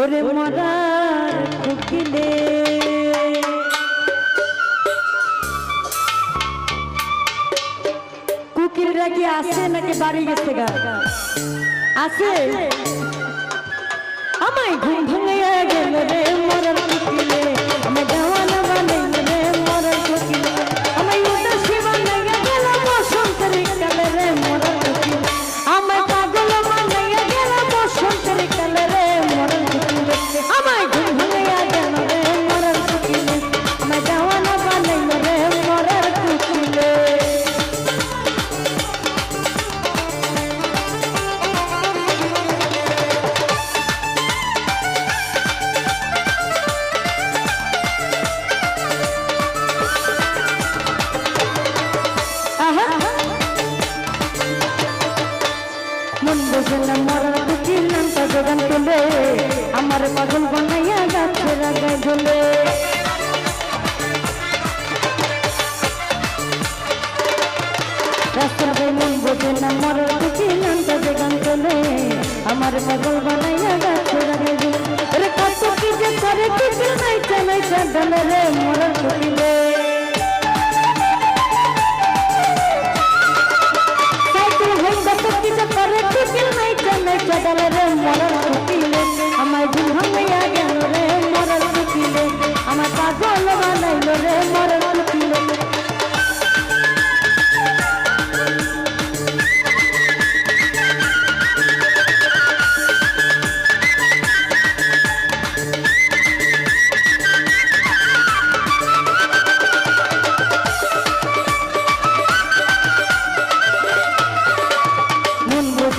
ওরে মরার কুকিলে। কুকিলরা কি আসে নাকি বাড়ি গেছে গা? আসে আমায় ঘুম বসলাম মরার কুচি নামটা যোগান তুলে। আমার পাগল বানাইয়া গাছের আগায় ঝোলে। রাস্তার বই মন বোঝে না মরার কুচি নামটা যোগান তুলে। আমার পাগল বানাইয়া গাছের আগায় ঝোলে। কত কি যে করে, কিছু নাই চালাই চাঁদলে রে মরার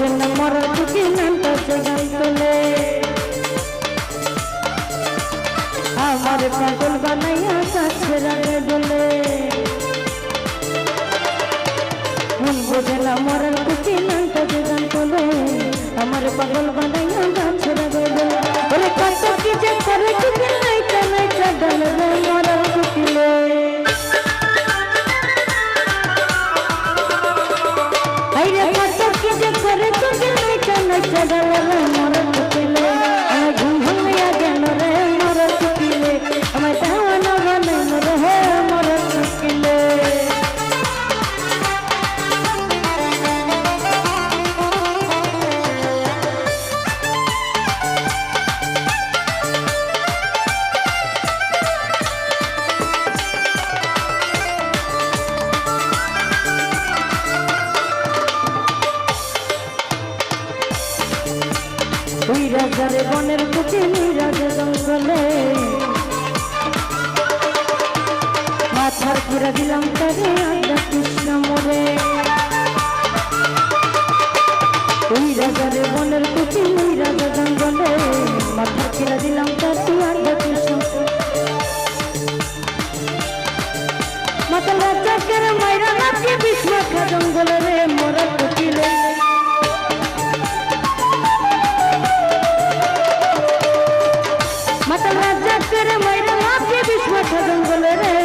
মন বোঝে না নামটা জগান তোলে। আমার পাগল বানাইয়া কাছে রাগে দোলে মন বোঝে না মরার কুপি নামটা জগান তোলে। আমার পাগল বানাইয়া ಚದವನ ওই রাজারে বনের কুচি রাজা জঙ্গলে। মাথার পুরা দিলাম তারে আজ্ঞা কৃষ্ণ মোরে ওই রাজারে বনের কুচি রাজা জঙ্গলে। মাথার পুরা দিলাম তারে আজ্ঞা কৃষ্ণ মাতাল রাজা করে মাইরা নাচে বিষ্ণ জঙ্গলে কুচিলে মাতাল রাজা করে মাইরা নাচে বিষ্ণ খা জঙ্গলে রে